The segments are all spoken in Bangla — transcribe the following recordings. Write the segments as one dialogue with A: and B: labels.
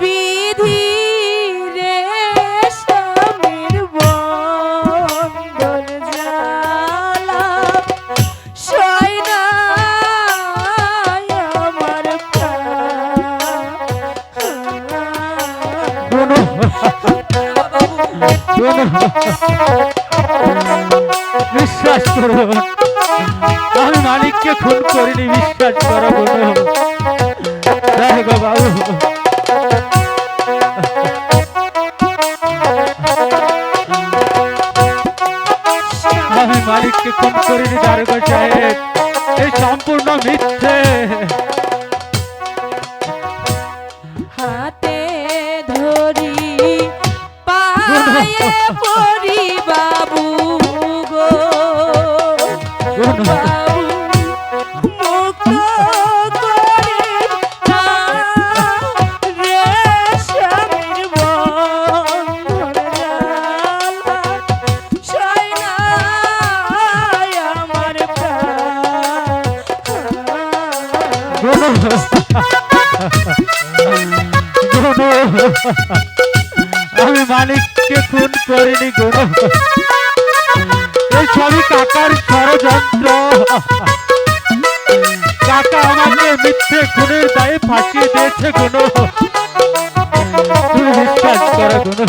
A: বিধি রে স্বামীর বন্ধন জ্বালা। সয় না আমার
B: বিশ্বাস করুন আমি মালিককে খুন করিনি, বিশ্বাস করো কোনো মালিককে খুন করিনি দারোগা সাহেব এই সম্পূর্ণ মিথ্যে।
A: হাতে ধরি পায়ে পরি বাবু।
B: আমি মালিককে খুন করিনি কোনো এই সবই কাকার ষড়যন্ত্র। কাকা আমাকে মিথ্যে খুনের দায়ে ফাঁসিয়ে দিয়েছে কোনো। তুমি বিশ্বাস করো কোনো।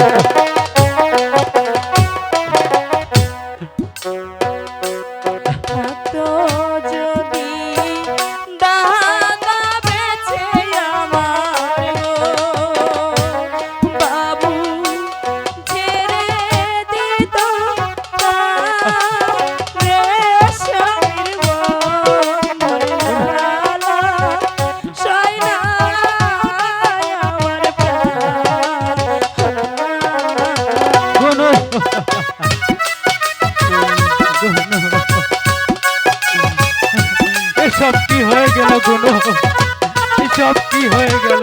B: এসব কি হয়ে গেল কোনো এসব কি হয়ে গেল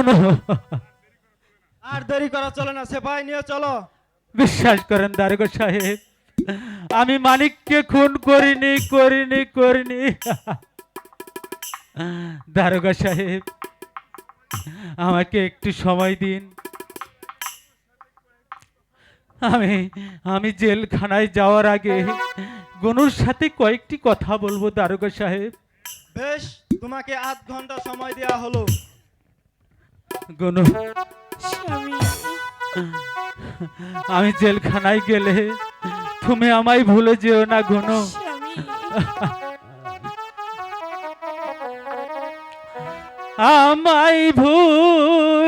B: কোনো
C: আর দেরি করা চলে না সেপাই নিয়ে চলো।
B: বিশ্বাস করেন দারোগা সাহেব আমি মালিককে খুন করিনি করিনি করিনি। দারোগা সাহেব আমাকে একটু সময় দিন। আমি আমি জেলখানায় যাওয়ার আগে গনুর সাথে কয়েকটি কথা বলব দারোগা সাহেব।
C: বেশ তোমাকে আধ ঘণ্টা সময় দেওয়া হলো।
B: গনু আমি জেলখানায় গেলে তুমি আমায় ভুলে যেও না গুনু আমায় ভুল